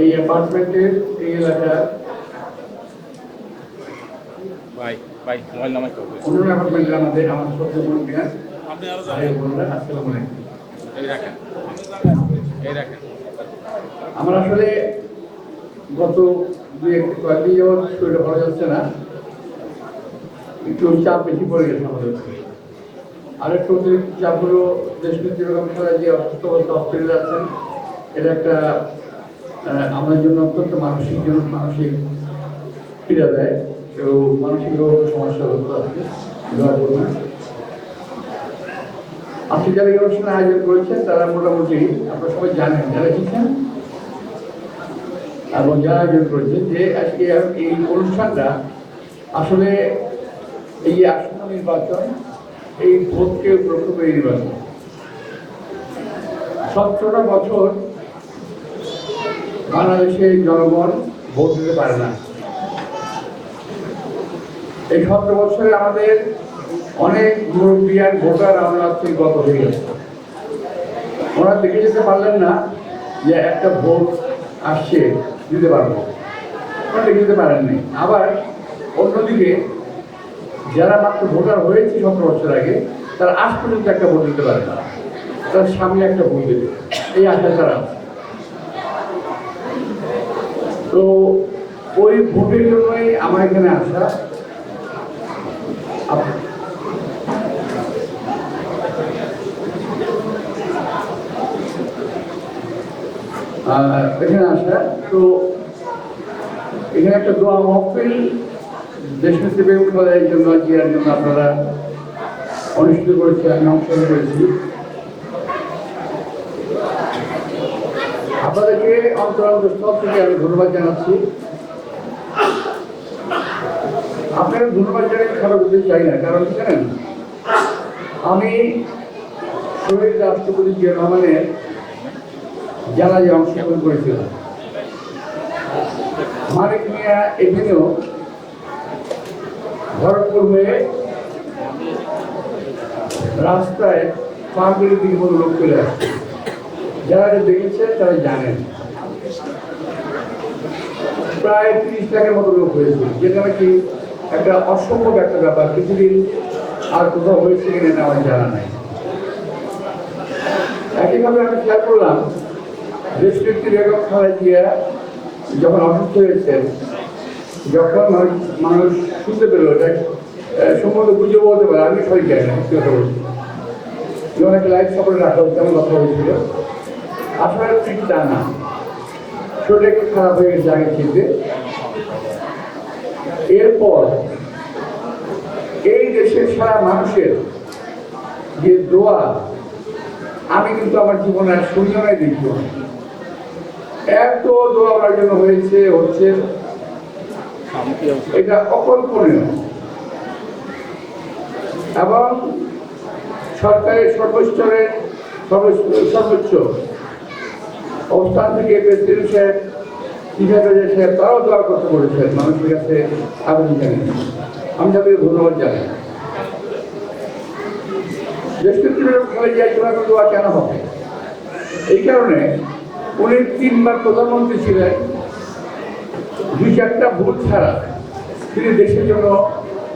এই অ্যাপার্টমেন্টের এই এলাকার ভাই ভাই মোবাইল নাম্বার কত অন্য অ্যাপার্টমেন্টের আমাদের আমার সত্য মুরব্বিয়ান আপনি আরও বোনরা আসসালামু আলাইকুম। এই রাখেন। এই রাখেন। আমার আসলে গত দুই এক কয়েকদিন যাবৎ শরীরটা ভালো যাচ্ছে না। একটু চাপ বেশি পড়ে গেছে আমাদের। আর একটু অতিরিক্ত চাপ হলো দেশনীতি রকম যে অসুস্থ অবস্থা হসপিটালে আছেন এটা একটা আহ, আমাদের জন্য অত্যন্ত মানসিক জন্য মানসিক পীড়া দেয়। তো মানসিক সমস্যা হতো আজকে আপনি যারা এই অনুষ্ঠানে আয়োজন করেছেন তারা মোটামুটি আপনারা সবাই জানেন যারা এসেছেন এবং যারা আয়োজন করেছেন যে আজকে এই অনুষ্ঠানটা আসলে এই আসন্ন নির্বাচন এই ভোটকে উপলক্ষ করে নির্বাচন। সতেরোটা বছর বাংলাদেশের জনগণ ভোট দিতে পারে না। এই সতেরো বছরে আমাদের অনেক ইউরোপিয়ান ভোটার আমরা গত হয়ে গেছে ওরা দেখে যেতে পারলেন না যে একটা ভোট আসছে, দিতে পারব। ওরা দেখে যেতে পারেননি। আবার অন্যদিকে যারা মাত্র ভোটার হয়েছে সতেরো বছর আগে, তারা আজ পর্যন্ত একটা ভোট দিতে পারে না। তার সামনে একটা ভোট দেবে। এই আশা তারা আছে। তো ওই ভোটের জন্যই আমার এখানে আসা। এখানে আসা। তো এখানে একটা দোয়া মহফিল দেশনেত্রী বেগম খালেদার জন্য, জিয়ার জন্য আপনারা অনুষ্ঠিত করেছে আমি অংশগ্রহণ করেছি আপনাদেরকে অন্তরান্তস্থল থেকে আমি ধন্যবাদ জানাচ্ছি। আপনারা ধন্যবাদ জানিয়ে খারাপ করতে চাই না, কারণ জানেন, আমি শহীদ রাষ্ট্রপতি জিয়া রহমানের জানাজে অংশগ্রহণ করেছিলাম। মালিক মিয়া এখানেও ভরতপুর হয়ে রাস্তায় পাহাড়ের দিকে কোনো লোক চলে আসছে যারা দেখেছেন তারা জানেন। প্রায় তিরিশ লাখের মতো লোক হয়েছে যেটা নাকি একটা অসম্ভব একটা ব্যাপার। কিছুদিন আর কোথাও হয়েছে কিনা আমার জানা নাই। একইভাবে আমি খেয়াল করলাম দেশনেত্রী বেগম খালেদা জিয়া যখন অসুস্থ হয়েছেন যখন মানুষ- শুনতে পেল, এটা সম্ভবত বুঝে বলতে পারে, আমি সবাই জানি কথা বলছি যখন একটা লাইফ সাপোর্টে রাখা হচ্ছে এমন কথা হয়েছিল আসলে ঠিক তা না। শরীরটা একটু খারাপ হয়ে গেছে আগে চিনতে এরপর এই দেশের সারা মানুষের যে দোয়া, আমি কিন্তু আমার জীবনে আর শুনিও নাই দেখিও এত দোয়া আমার জন্য হয়েছে, হচ্ছে এটা অকল্পনীয়। এবং সরকারের সর্বস্তরে সর্বোচ্চ অবস্থান থেকে প্রেসিডেন্ট সাহেব কীভাবে যে সাহেব তারাও দোয়া করতে বলেছেন মানুষের কাছে আবেদন জানিয়ে আমি তাদেরকে ধন্যবাদ জানাই। দেশনেত্রী খালে কেন হবে? এই কারণে উনি তিনবার প্রধানমন্ত্রী ছিলেন। দুই চারটা ভোট ছাড়া তিনি দেশের জন্য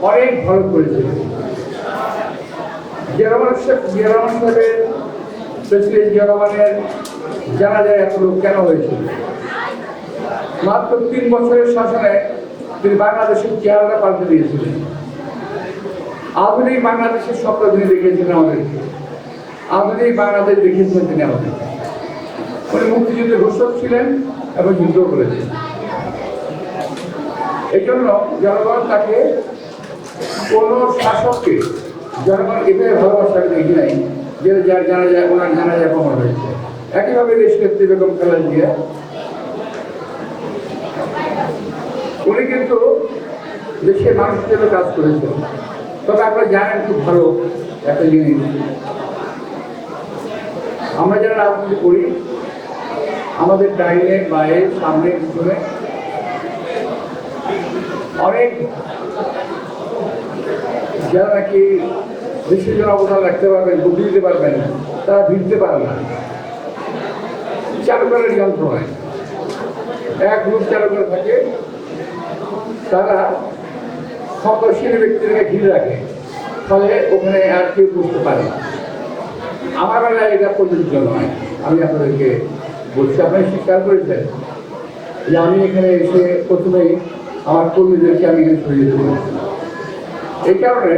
অনেক ভালো করেছিলেন জিয়া রহমান সাহেব, জিয়ারহমান সাহেবের প্রেসিডেন্ট জিয়া রহমানের জানা যায় এত লোক কেন হয়েছিল মাত্র তিন বছরের শাসনে তিনি বাংলাদেশের চেহারাটা পাল্টে দিয়েছিলেন। আধুনিক বাংলাদেশের স্বপ্ন তিনি দেখিয়েছেন আমাদেরকে আধুনিক বাংলাদেশ দেখিয়েছেন তিনি আমাদেরকে উনি মুক্তিযুদ্ধে ঘোষক ছিলেন এবং যুদ্ধ করেছেন। এই জন্য জনগণ তাকে কোন শাসককে, জনগণ এভাবে ভালোবাসা দেখি নাই যে যার জানা যায় ওনার জানা যায় প্রমাণ হয়েছে। একইভাবে দেশ নেত্রী বেগম খালেদা জিয়া। উনি কিন্তু দেশের মানুষের জন্য কাজ করেছেন। তবে আপনারা জানেন খুব ভালো একটা জিনিস। আমরা যারা রাজনীতি করি, আমাদের ডাইনে, বায়ে, সামনে, পিছনে অনেক যারা নাকি দেশের জন্য অবদান রাখতে পারবেন বুদ্ধি দিতে পারবেন, তারা ভিড়তে পারে না। চারু করার যন্ত্র হয়। এক গ্রুপ যারা করে থাকে, তারা ক্ষমতাশীল ব্যক্তিদেরকে ঘিরে রাখে। ফলে ওখানে আর কেউ বুঝতে পারে আমার বেলায় এটা প্রযোজ্য নয়। আমি আপনাদেরকে বলছি আপনারা স্বীকার করেছেন যে আমি এখানে এসে প্রথমেই আমার কর্মীদেরকে আমি এখানে সরিয়ে দেবো এই কারণে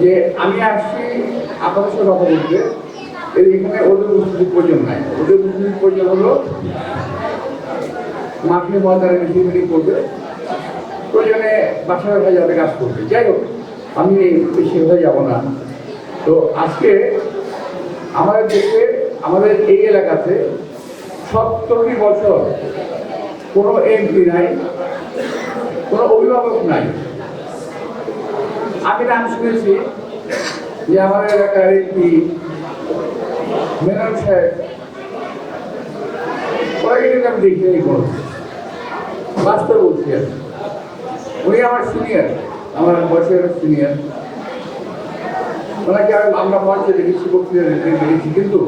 যে আমি আসছি, আপনাদের সাথে কথা বলতে এই এখানে ওদের উপস্থিতির প্রয়োজন নাই ওদের উপস্থিতির প্রয়োজন হলো মাঠে ময়দানে মিটিং করবে। প্রয়োজনে বাসা ব্যবসা যাবে, কাজ করবে। যাই হোক, আমি সেভাবে যাব না। তো আজকে আমাদের দেশে, আমাদের এই এলাকাতে সত্তরটি বছর কোনো এমপি নাই, কোনো অভিভাবক নাই। আমি নাম শুনেছি যে আমাদের এলাকার এমপি কিন্তু আমি বাস্তব বলছি আর উনি আমার সিনিয়র আমার বয়সের সিনিয়র ওনাকে আমি আমরা মঞ্চে দেখেছি বক্তৃতা দেখেছি কিন্তু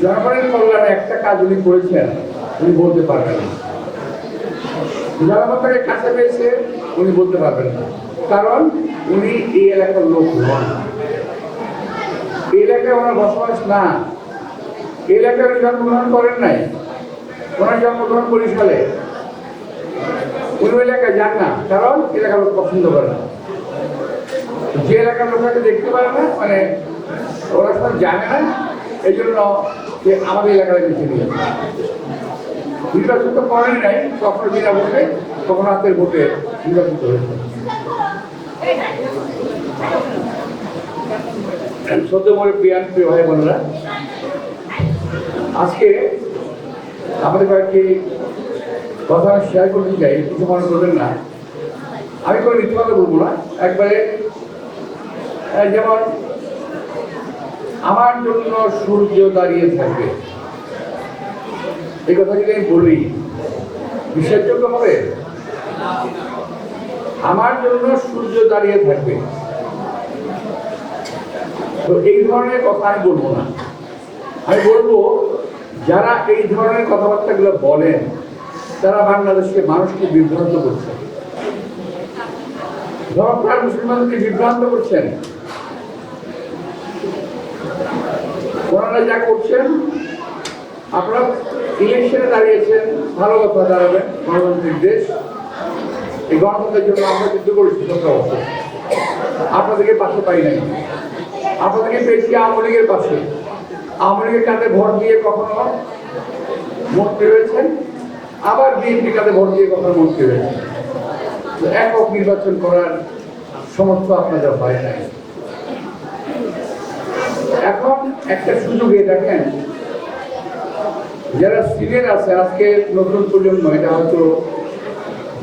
জনগণের কল্যাণে একটা কাজ উনি করেছেন উনি বলতে পারবেন না জনগণ তাকে কাছে পেয়েছে উনি বলতে পারবেন না কারণ উনি এই এলাকার লোক নন এই এলাকায় ওনার বসবাস না উনি জন্মগ্রহণ করেন নাই। ওনার জন্মগ্রহণ বরিশালে ওই এলাকায় যান না, কারণ এলাকার লোক পছন্দ করে না। যে এলাকার লোকটাকে দেখতে পারে না মানে ওরা সব জানে না এই জন্য যে আমাদের এলাকায় বেছে নিয়ে যাবে। নির্বাচন তো করেন নাই কখনো বিনা ভোটে কখনো হাতের ভোটে নির্বাচিত হয়েছে। সদ্য বলে প্রিয়ান প্রিয় ভাই বোনেরা আজকে আমাদের কয়েকটি কথা আমি শেয়ার করতে চাই, কিছু মনে করবেন না। আমি কোনো কথা বলব না, একবারে যেমন আমার জন্য সূর্য দাঁড়িয়ে থাকবে। এই কথা যদি আমি বলি, বিশ্বাসযোগ্য হবে? আমার জন্য সূর্য দাঁড়িয়ে থাকবে। তো এই ধরনের কথা আমি বলব না। আমি বলব যারা এই ধরনের কথাবার্তাগুলো বলেন, তারা বাংলাদেশকে মানুষকে বিভ্রান্ত করছে। ধর্মপ্রাণ মুসলমানকে বিভ্রান্ত করছেন। ওনারা যা করছেন, আপনারা ইলেকশনে দাঁড়িয়েছেন, ভালো কথা দাঁড়াবেন গণতান্ত্রিক দেশ। এই গণতন্ত্রের জন্য আমরা যুদ্ধ করেছি আপনাদেরকে পাশে পাই নাই। আপনাদেরকে পেয়েছি আওয়ামী লীগের পাশে। আওয়ামী কাঁধে ভোট দিয়ে কখনো মন্ত্রী হয়েছেন আবার বিএনপি কাঁধে ভোট দিয়ে কখনো মন্ত্রী হয়েছেন একক নির্বাচন করার সমর্থ আপনাদের হয় নাই। এখন একটা সুযোগে দেখেন, যারা সিনিয়র আছে, আজকে নতুন প্রজন্ম, এটা হয়তো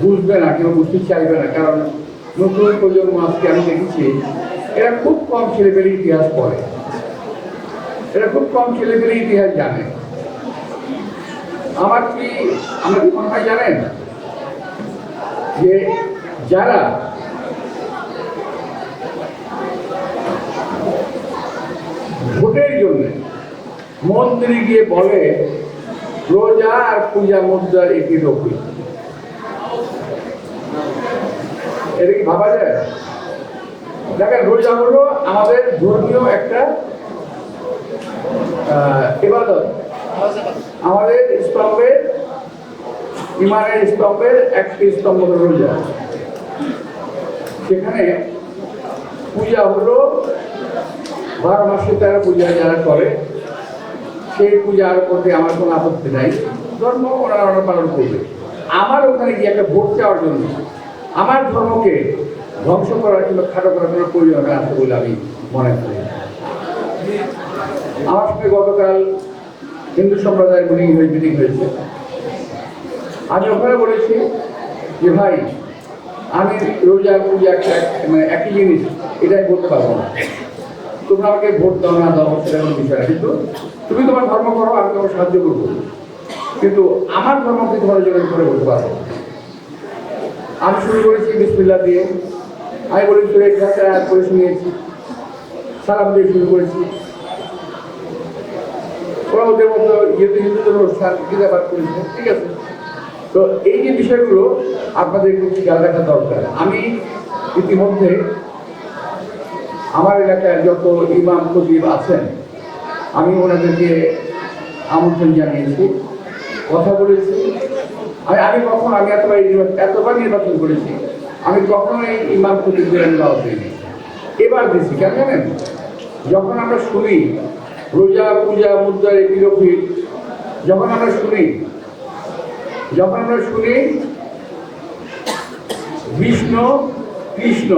বুঝবে না, কেউ বুঝতে চাইবে না, কারণ নতুন প্রজন্ম আজকে আমি দেখেছি, এরা খুব কম ছেলেপেলে ইতিহাস পড়ে। খুব কম ছেলেপেলে ইতিহাস জানে। আমার কি আমার কি মনে হয় জানেন? যে যারা ভোটের জন্য মন্দিরে গিয়ে বলে, রোজা আর পূজা মুদ্রার একই রকম এটা কি ভাবা যায়? দেখেন, রোজা হলো আমাদের ধর্মীয় একটা ইবাদত আমাদের স্তম্ভের ইমানের স্তম্ভের একটি স্তম্ভ রোজা সেখানে পূজা হলো বারো মাসে তেরো পূজা যারা করে, সেই পূজার প্রতি আমার কোনো আপত্তি নাই। ধর্ম ওনারা ওরা পালন করবে। আমার ওখানে গিয়ে একটা ভোট চাওয়ার জন্য আমার ধর্মকে ধ্বংস করার কিংবা খাটো করার কোনো প্রয়োজন আছে বলে আমি মনে করি আমার সঙ্গে গতকাল হিন্দু সম্প্রদায়ের মিটিং মিটিং হয়েছে। আমি ওখানে বলেছি যে ভাই, আমি রোজা পূজা মানে একই জিনিস, এটাই বলতে পারব না। তোমরা আমাকে ভোট দাও না, দাও, সেটা কোনো বিষয় কিন্তু তুমি তোমার ধর্ম করো, আমি তোমাকে সাহায্য করব। কিন্তু আমার ধর্মকে তোমার জন্য করে বলতে পারব আমি শুরু করেছি বিসমিল্লা দিয়ে। আমি বলি শুরু একটা করে শুনিয়েছি, সালাম দিয়ে শুরু করেছি। ওরা ওদের মতো যেহেতু হিন্দুদের অনুষ্ঠান গীতা করেছে। ঠিক আছে। তো এই যে বিষয়গুলো আপনাদের একটু খেয়াল রাখা দরকার। আমি ইতিমধ্যে আমার এলাকায় যত ইমাম খতিব আছেন, আমি ওনাদেরকে আমন্ত্রণ জানিয়েছি, কথা বলেছি। আমি আমি কখন, আমি এতবার এতবার নির্বাচন করেছি, আমি কখনো এই ইমাম খতিবদের আমি দাওয়াত এবার দিছি কেন জানেন? যখন আমরা শুনি রোজা, পূজা মুদ্রার বিরোধী যখন আমরা শুনি, যখন আমরা শুনি, বিষ্ণু, কৃষ্ণ,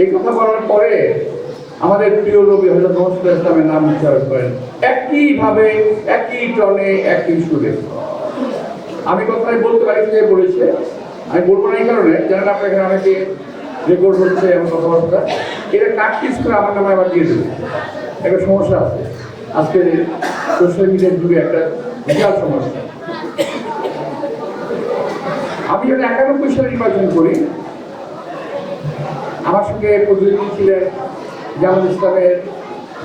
এই কথা বলার পরে আমাদের প্রিয় নবী হজরত মোহাম্মদ ইসলামের নাম উচ্চারণ করেন। একইভাবে, একই টনে, একই সুরে। আমি কথায় বলতে পারি যে বলেছে, আমি বলব না এই কারণে জানেন আপনার এখানে অনেকে রেকর্ড হচ্ছে এমন কথাবার্তা এটা প্র্যাকটিস করে আমার নামে আবার দিয়ে দেবে। একটা সমস্যা আছে। আজকে সোশ্যাল মিডিয়ার যুগে একটা বিশাল সমস্যা। আমি যখন একানব্বই সালে নির্বাচন করি, আমার সঙ্গে প্রতিনিধি ছিলেন জামাত ইসলামের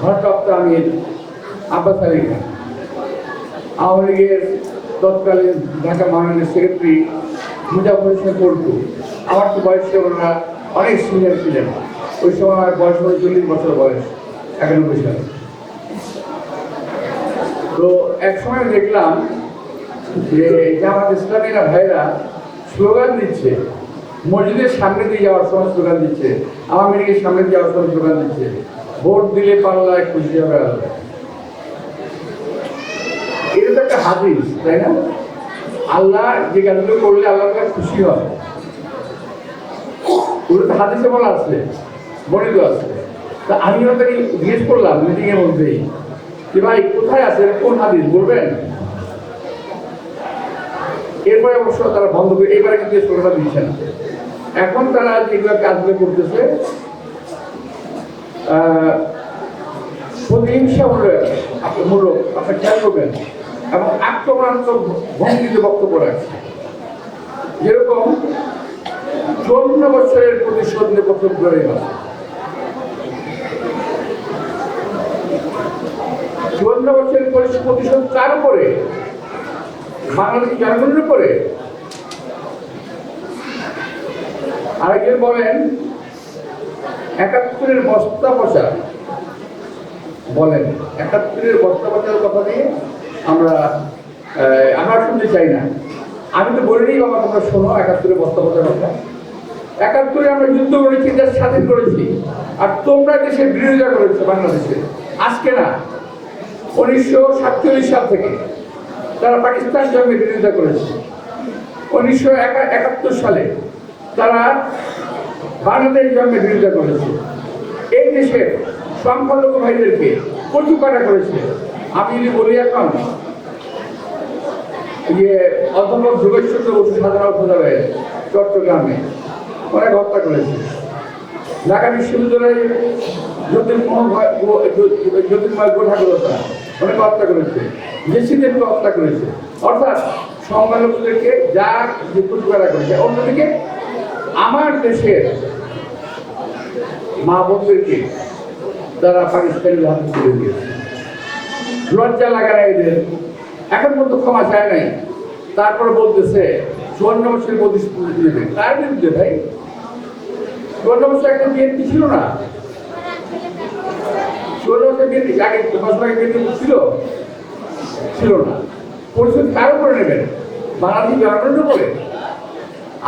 ভারপ্রাপ্ত আমির আব্বাস আলী খান। আওয়ামী লীগের তৎকালীন ঢাকা মহানগরের সেক্রেটারি মুজাফর হোসেন পল্টু আমার তো বয়স ওনারা অনেক সিনিয়র ছিলেন। ওই সময় আমার বয়স চল্লিশ বছর বয়স, একানব্বই সালে। তো এক সময় দেখলাম যে জামাত ইসলামীরা ভাইরা স্লোগান দিচ্ছে, মসজিদের সামনে দিয়ে যাওয়ার সময় স্লোগান দিচ্ছে, আওয়ামী লীগের সামনে দিয়ে যাওয়ার সময় স্লোগান দিচ্ছে, ভোট দিলে পাল্লায় খুশি হবে আল্লাহ এটা তো একটা হাদিস, তাই না? আল্লাহ যে কাজগুলো করলে আল্লাহ খুশি হয়। ওগুলো হাদিসে বলা আছে, বর্ণিত আছে। তা আমি ওনাদেরকে জিজ্ঞেস করলাম মিটিং এর মধ্যেই, যে ভাই, কোথায় আছে? কোন হাদিস? বলবেন? এরপরে অবশ্য তারা বন্ধ করে এবারে কিন্তু স্লোগানটা দিচ্ছে এখন তারা যেগুলো কাজগুলো করতেছে প্রতিহিংসা আপনি মূলক আপনি খেয়াল করবেন, এবং আক্রমণাত্মক ভঙ্গিতে বক্তব্য রাখছে। যেরকম চৌন্ন বছরের প্রতিশোধ বক্তব্য করে গেছে চুয়ান্ন বছরের প্রতিশোধ কার উপরে? বাংলাদেশ জনগণের উপরে? আরেকজন বলেন, একাত্তরের বস্তা পচা। বলেন, একাত্তরের বস্তা পচার কথা নিয়ে আমরা আমরা শুনতে চাই না। আমি তো বলিনি বাবা, তোমরা শোনো, একাত্তরে বস্তা পচার কথা একাত্তরে আমরা যুদ্ধ করেছি, দেশ স্বাধীন করেছি। আর তোমরা দেশের বিরোধিতা করেছ বাংলাদেশে। আজকে না, উনিশশো সাতচল্লিশ সাল থেকে তারা পাকিস্তান জন্মের বিরোধিতা করেছে। উনিশশো একাত্তর সালে তারা বাংলাদেশ জন্মের বিরোধিতা করেছে। এই দেশের সংখ্যালঘু ভাইদেরকে কচু কাটা করেছে। আমি যদি বলি এখন যে অধ্যাপক যোগেশ্বর বসু সাধারণ খোঁজাবে চট্টগ্রামে অনেক হত্যা করেছে। ঢাকা বিশ্ববিদ্যালয়ে জ্যোতির্ময় জ্যোতির্ময় গোঠাগুলোতা অনেক হত্যা করেছে। জেসিদেরকে হত্যা করেছে। অর্থাৎ সংখ্যালঘুদেরকে যা যে করা করেছে, অন্যদিকে আমার দেশের মা বোনদেরকে তারা পাকিস্তানি হাতে তুলে দিয়েছে। লজ্জা লাগা না এদের। এখন পর্যন্ত ক্ষমা চায় নাই। তারপরে বলতেছে, চুয়ান্ন বছরের প্রতিশ্রুতি তার বিরুদ্ধে ভাই? চুয়ান্ন বছর একটা বিএনপি ছিল না? আগে আগে ছিল? ছিল না। নেবেন?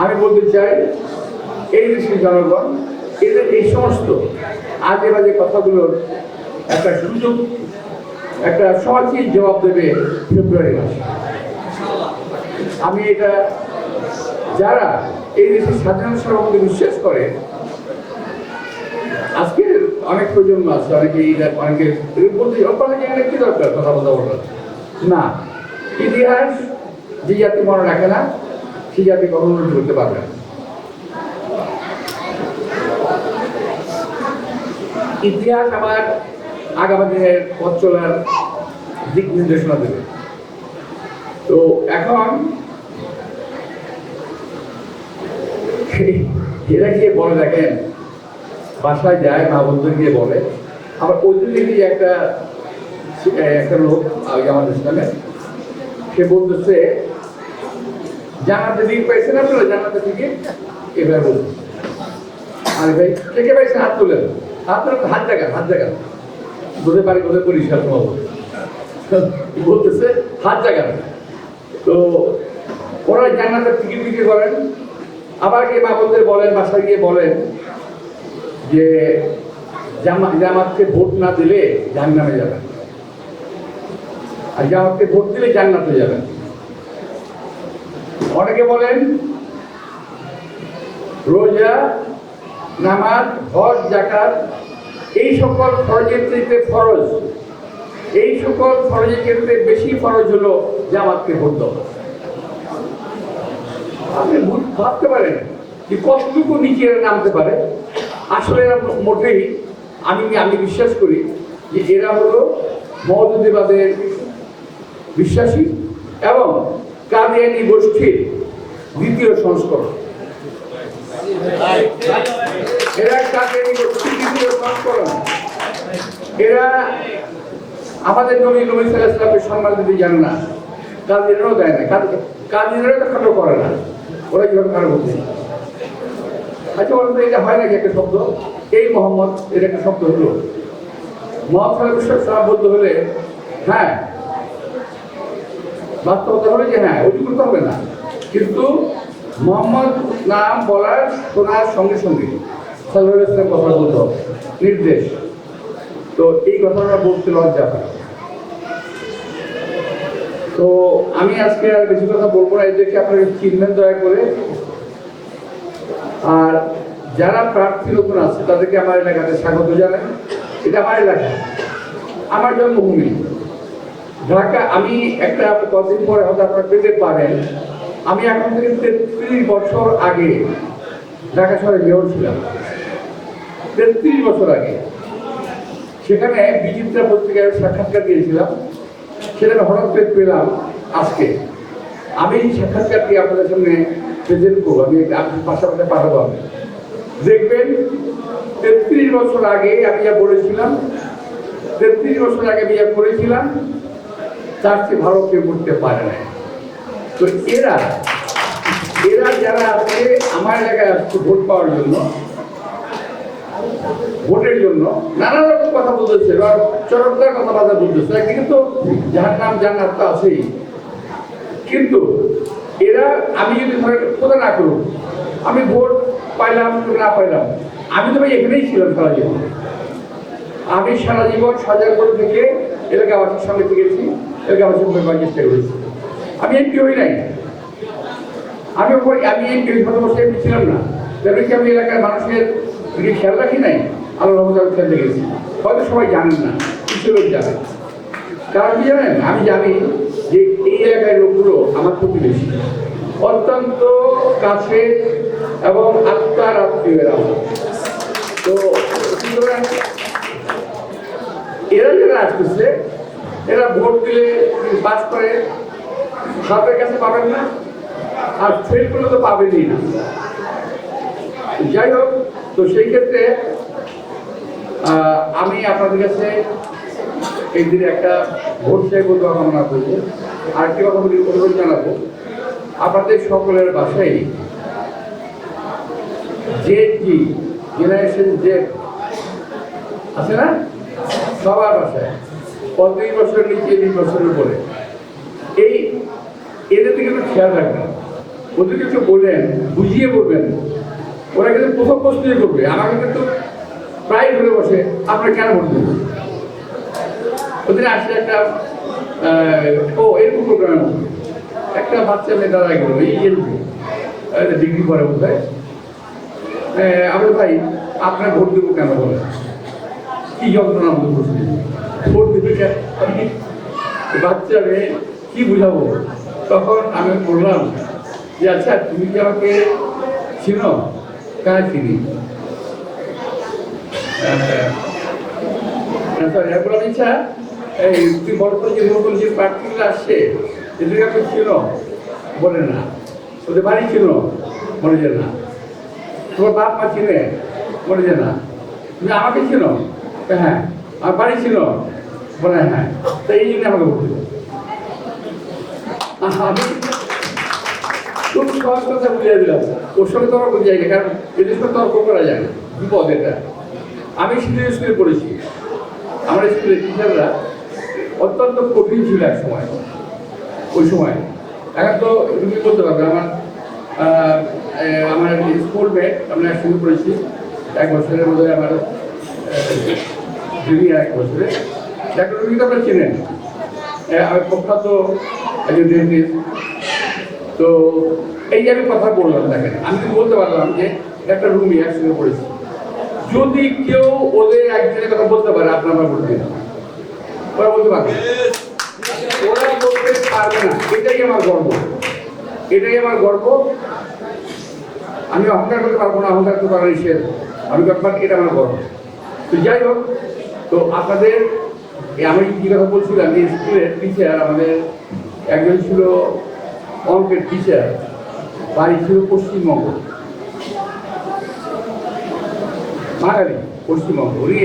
আমি বলতে চাই, এই দেশের জনগণ, এদের এই সমস্ত আজে বাজে কথাগুলোর একটা সুযোগ একটা সঠিক জবাব দেবে ফেব্রুয়ারি মাসে। আমি এটা, যারা এই দেশের স্বাধীনতা সর্বমধ্যে বিশ্বাস করে আজকে অনেক প্রজন্ম আছে, অনেকে এই অনেকে বলতে অনেকে এখানে কি দরকার? কথা বলতে বলার না, ইতিহাস যে জাতি মনে রাখে না, সে জাতি কখনো করতে পারবে না। ইতিহাস আমার আগামী দিনের পথ চলার দিক নির্দেশনা দেবে। তো এখন এরা গিয়ে বলে দেখেন, বাসায় যায়, মা বন্ধু গিয়ে বলে আবার ওই দিন যে একটা একটা লোক আগে আমাদের ইসলামে সে বলতেছে জানাতে দিক পাইছেন আপনারা জানাতে থেকে এবার বলছে আরে ভাই থেকে পাইছে হাত তুলেন হাত তুলেন হাত জায়গা হাত জায়গা বুঝতে পারি বোধহয় পরিষ্কার পাবো বলতেছে, হাত জায়গা তো ওরা টিকিট করেন। আবার গিয়ে বলেন, বাসায় গিয়ে বলেন যে, জামা জামাতকে ভোট না দিলে জাহান্নামে যাবেন। আর জামাতকে ভোট দিলে জান্নাতে যাবেন। অনেকে বলেন, রোজা, নামাজ, হজ জাকাত এই সকল ফরজের চাইতে ফরজ, এই সকল ফরজের ক্ষেত্রে বেশি ফরজ হলো জামাতকে ভোট আপনি ভাবতে পারেন যে কতটুকু নিচে নামতে পারে। আসলে এরা মোটেই, আমি আমি বিশ্বাস করি যে এরা হলো মৌদুদিবাদের বিশ্বাসী এবং কাদিয়ানি গোষ্ঠীর দ্বিতীয় সংস্করণ। এরা কাদিয়ানি সংস্করণ এরা আমাদের নবী নবী সাল্লাহ সম্মান দিতে জানে না। কাদিনেরও দেয় না। কাদিনেরও তো খাটো করে না। ওরা কীভাবে খারাপ হচ্ছে আচ্ছা বলুন তো, এটা হয় নাকি একটা শব্দ? এই মোহাম্মদ এটা একটা শব্দ হলো। মোহাম্মদ সাহেব বলতে হলে হ্যাঁ বাস্তবতা হলে যে হ্যাঁ ওইটুকু তো হবে না। কিন্তু মোহাম্মদ নাম বলার শোনার সঙ্গে সঙ্গে কথা নির্দেশ। তো এই কথাটা বলতে লজ্জা তো আমি আজকে আর বেশি কথা বলব না, এদেরকে চিনবেন দয়া করে। আর যারা প্রার্থী নতুন আছে, তাদেরকে আমার এলাকাতে স্বাগত জানাই। এটা আমার এলাকা। আমার জন্মভূমি। ঢাকা, আমি একটা কদিন পরে হয়তো আপনারা পেতে পারেন। আমি এখন থেকে তেত্রিশ বছর আগে ঢাকা শহরে মেয়র ছিলাম। তেত্রিশ বছর আগে, সেখানে বিচিত্রা পত্রিকায় সাক্ষাৎকার দিয়েছিলাম। সেখানে হঠাৎ পেলাম আজকে। আমি এই সাক্ষাৎকারটি আপনাদের সামনে প্রেজেন্ট করব। আমি পাশাপাশি পাঠাবো আমি। দেখবেন, তেত্রিশ বছর আগে আমি যা বলেছিলাম, তেত্রিশ বছর আগে আমি যা করেছিলাম, তার চেয়ে ভালো কেউ করতে পারে না। তো এরা এরা যারা আজকে আমার এলাকায় আসছে ভোট পাওয়ার জন্য ভোটের জন্য নানা রকম কথা বলতেছে বা চরমদার কথাবার্তা বলতেছে একদিকে তো যার নাম জান্নাত তো আছেই। কিন্তু এরা, আমি যদি ধরেন কোথা না করুক, আমি ভোট পাইলাম না পাইলাম, আমি তো ভাই এখানেই ছিলাম সারা জীবন। আমি সারা জীবন সাজারপুর থেকে এলাকাবাসীর সঙ্গে থেকেছি, এলাকাবাসীর সঙ্গে চেষ্টা করেছি। আমি এমপি হই নাই। আমি আমি এমপি ওই শত বছর এমপি ছিলাম না। তাহলে কি আমি এলাকার মানুষের দিকে খেয়াল রাখি নাই? আল্লাহ রহমত আমি খেয়াল রেখেছি। হয়তো সবাই জানেন না, কিছু লোক জানে। কারণ কি জানেন? আমি জানি যে এই এলাকার লোকগুলো আমার প্রতিবেশী অত্যন্ত কাছে এবং আত্মার আত্মীয়রা। তো এরা যারা আসতেছে এরা ভোট দিলে পাস করে, সরকারের কাছে পাবেন না, আর ফেল করলে তো পাবেনই না। যাই হোক তো সেই ক্ষেত্রে আমি আপনাদের কাছে এই দিনে একটা ভোট চাইব কামনা করব। আরেকটি কথা বলি, অনুরোধ জানাব, আপনাদের সকলের বাসায় জেড জি জেনারেশন জেড, আছে না? সবার বাসায় পঁয়ত্রিশ বছর নিচে বিশ বছরের উপরে। এই, এদের দিকে একটু খেয়াল রাখবেন। ওদেরকে একটু বলেন, বুঝিয়ে বলবেন। ওরা কিন্তু প্রথম প্রশ্নই করবে। আমাকে কিন্তু প্রায় ধরে বসে, আপনার কেন ভোট দেবেন? ওদের আসলে একটা ও, এরকম প্রোগ্রাম একটা বাচ্চা মেয়ে দাঁড়া গেল, এই এলপি ডিগ্রি করে বোধ হয় আমি ভাই, আপনার ভোট দেবো কেন? বলে, কি যন্ত্রণা আমাদের প্রশ্ন? ভোট দেবে কেন? বাচ্চা মেয়ে কি বুঝাবো? তখন আমি বললাম যে আচ্ছা তুমি কি আমাকে চিনো? সরি আমি বললাম ইচ্ছা এই, তুই বর্তমান যে যে আসছে বলে না। ওদের বাড়ি ছিল যায় না। তোমার বাপ মা যায় না। আমাকে চিনো হ্যাঁ। আমার বাড়ি ছিল, বলে হ্যাঁ। তো এই জন্য আমাকে ভোট আমি সহজ বুঝিয়ে দিলাম। ওর সঙ্গে তর্ক বুঝিয়ে গেছে কারণ এদের সঙ্গে তর্ক করা যায় বিপদ এটা। আমি স্কুলে স্কুলে পড়েছি। আমার স্কুলের টিচাররা অত্যন্ত কঠিন ছিল এক সময়। ওই সময়। এখন তো তুমি বলতে পারবে? আমার আমার স্কুল মেট আমরা একসঙ্গে পড়েছি। এক বছরের মধ্যে আমার জুনিয়র এক বছরে ডাক্তার রুগী তো আপনার চেনেন। আমি প্রখ্যাত একজন ডেন্টিস্ট তো এই যে আমি কথা বললাম, দেখেন, আমি কিন্তু বলতে পারলাম যে একটা রুমই একসঙ্গে পড়েছি। যদি কেউ ওদের একজনের কথা বলতে পারে, আপনার আমার বলতে ওরা বলতে পারবে। ওরা বলতে পারবে না। এটাই আমার গর্ব। এটাই আমার গর্ব। আমি অহংকার করতে পারব না, অহংকার করতে পারব নিষেধ। আমি ব্যাপার এটা আমার গর্ব। তো যাই হোক, তো আপনাদের আমি কি কথা বলছিলাম? যে স্কুলের টিচার আমাদের একজন ছিল অঙ্কের টিচার বাড়ি ছিল পশ্চিমবঙ্গ। বাঙালি, পশ্চিমবঙ্গ। উনি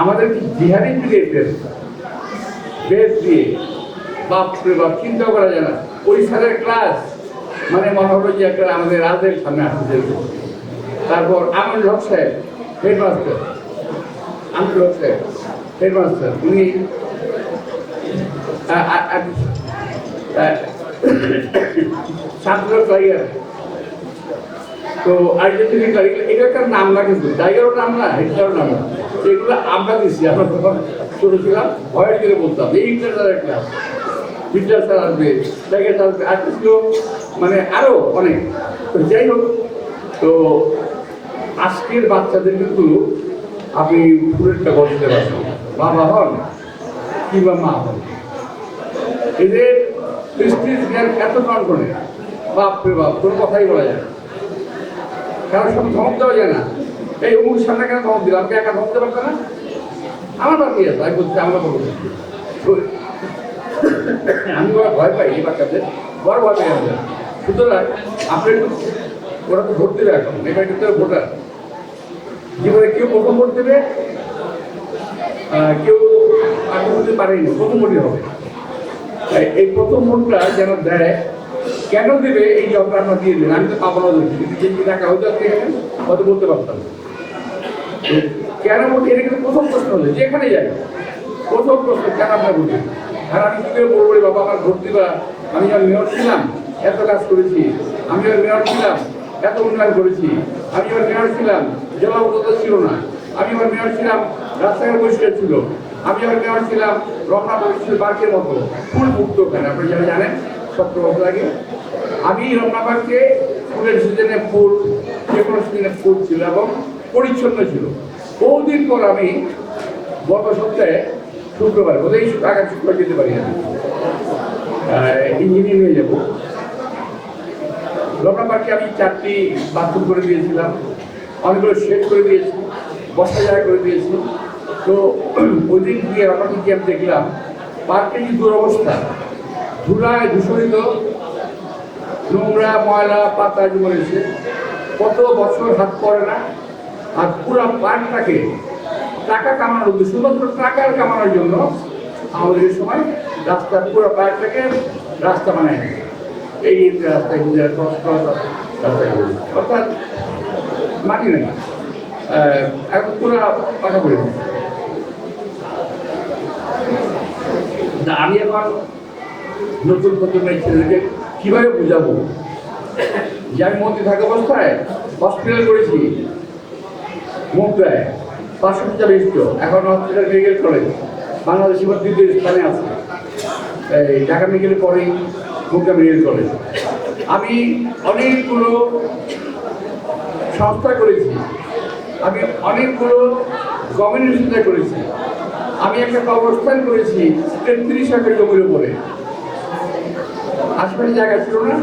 আমাদেরকে জিহাদি দিয়ে বেশ বেশ দিয়ে। বাপরে বাপ, চিন্তা করা যায় না। ওই স্যারের ক্লাস মানে মনে হলো যে একটা আমাদের রাজের সামনে আসতে তারপর আমার হক সাহেব হেডমাস্টার আমি হক সাহেব হেডমাস্টার উনি ছাত্র টাইগার তো আর্জেন্টিনা টাইগার এটা একটা নাম না কিন্তু। টাইগারও নাম না হিটলারও নাম না এগুলো আমরা দিচ্ছি আমরা তখন ছোটো ছিলাম ভয়ের করে বলতাম, এই হিটলার একটা। হিটলার স্যার আসবে টাইগার স্যার আসবে। আর ছিল মানে আরও অনেক। তো যাই হোক, তো আজকের বাচ্চাদের কিন্তু আপনি ফুলেরটা বলতে পারবেন বাবা হন কিংবা মা হন। এদের প্রেস্টিজ জ্ঞান এত কম করে। বাপ রে বাপ, কোনো কথাই বলা যায় না। কারণ সব ধমক দেওয়া যায় না। এই অমুক সামনে কেন ধমক দিলাম আমাকে একা ধমক দিতে না? আমার বাকি আছে আমি বলছি, আমরা বলব। আমি বড় ভয় পাই এই বাচ্চাদের। বড় ভয় পাই আমাদের সুতরাং আপনি একটু, ওরা তো ভোট দেবে এখন। এবার কিন্তু ভোটার। যেভাবে কেউ প্রথম ভোট দেবে কেউ আগে হতে পারেনি। প্রথম ভোটই হবে। এই- প্রথম মনটা যেন দেয়, কেন দেবে এই জবটা আমরা দিয়ে দিন আমি তো পাবো না কিন্তু যে কি টাকা হয়তো হয়তো বলতে পারতাম। কেন ভোট? এটা কিন্তু প্রথম প্রশ্ন হলো যেখানে যাই প্রথম প্রশ্ন, কেন আপনার দিবেন? আর আমি কি বলব বাবা, আমার ভোট দিবা? আমি যখন মেয়র ছিলাম, এত কাজ করেছি। আমি যখন মেয়র ছিলাম, এত উন্নয়ন করেছি। আমি যখন মেয়র ছিলাম জলাবদ্ধতা ছিল না। আমি যখন মেয়র ছিলাম, রাস্তাঘাট পরিষ্কার ছিল। আমি মেয়র ছিলাম রমনা পরিষ্কার পার্কের মতো। ফুল মুক্ত ওখানে, আপনি যারা জানেন সত্তর বছর আগে আমি রমনা পার্কে ফুলের সিজনে ফুল, যে কোনো সিজনে ফুল ছিল এবং পরিচ্ছন্ন ছিল। বহুদিন পর আমি গত সপ্তাহে শুক্রবার, বোধহয় আগামী শুক্রবার যেতে পারি না ইঞ্জিনিয়ার হয়ে যাব। রমনা পার্কে আমি চারটি বাথরুম করে দিয়েছিলাম। অনেকগুলো শেড করে দিয়েছি বসা জায়গা করে দিয়েছি। তো ওই দিন গিয়ে রমনা গিয়ে আমি দেখলাম, পার্কের যে দুরবস্থা, ধুলায় দূষণিত নোংরা, ময়লা, পাতা জমেছে কত বছর হাত পড়ে না, আর পুরো পার্কটাকে টাকা কামানোর উদ্দেশ্য, শুধুমাত্র টাকা কামানোর জন্য আমাদের এই সময় রাস্তা, পুরো পার্কটাকে রাস্তা বানায় এই রাস্তায় রাস্তা গুজরা ক্রস ক্রস রাস্তা গুজরা অর্থাৎ মাটি নেই। এখন পুরো পাকা করে আমি এখন নতুন প্রজন্মের ছেলেদেরকে কীভাবে বোঝাবো? যে আমি মন্ত্রী থাকা অবস্থায় হসপিটাল করেছি, মুদ্রায় পাঁচশো পঞ্চাশ বিশিষ্ট এখন হসপিটাল মেডিকেল কলেজ বাংলাদেশের মধ্যে দ্বিতীয় স্থানে আছে। এই ঢাকা মেডিকেলের পরেই মুদ্রা মেডিকেল কলেজ আমি অনেকগুলো সংস্থা করেছি। আমি অনেকগুলো কমিউনিটি করেছি। আমি একটা কবরস্থান করেছি, তেত্রিশ একর জমির উপরে। আশেপাশে জায়গা ছিল না,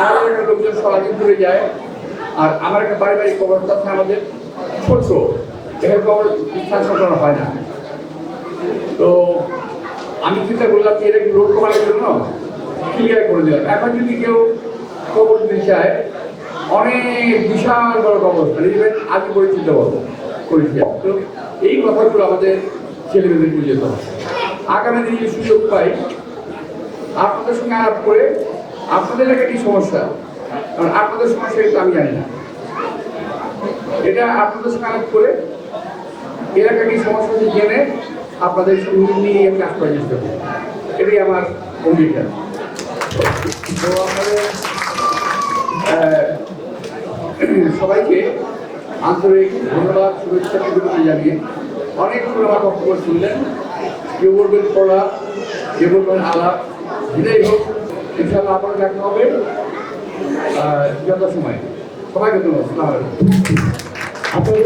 আর একটা লোকজন সারাদিন ঘুরে যায়। আর আমার একটা পারিবারিক কবরস্থান আমাদের, ছোট। এখানে কবর স্থান করানো হয় না। তো আমি চিন্তা করলাম যে এটা কি রোড কমানোর জন্য? ক্লিয়ার করে দিলাম। এখন যদি কেউ কবর দিতে চায়, অনেক বিশাল বড় কবরস্থান। ইভেন আগে পরিচিত করেছি। তো এই কথাগুলো আমাদের ছেলেমেয়েদের বুঝে যেতে আগামী দিনে সুযোগ পাই, আপনাদের সঙ্গে আলাপ করে আপনাদের এলাকায় কি সমস্যা? কারণ আপনাদের সমস্যা কিন্তু আমি জানি না। এটা আপনাদের সঙ্গে আলাপ করে এলাকায় কি সমস্যা জেনে আপনাদের সঙ্গে নিয়ে কাজ করার চেষ্টা করব। এটাই আমার অঙ্গীকার তো আমাদের সবাইকে আন্তরিক ধন্যবাদ শুভেচ্ছা জানিয়ে অনেক আমার বক্তব্য শুনলেন। কেউ বলবেন পড়া কেউ বলবেন আলাপ। যেটাই হোক ইনশাল্লাহ আবার দেখা হবে। যথাসময়। সবাইকে ধন্যবাদ। আপনাদের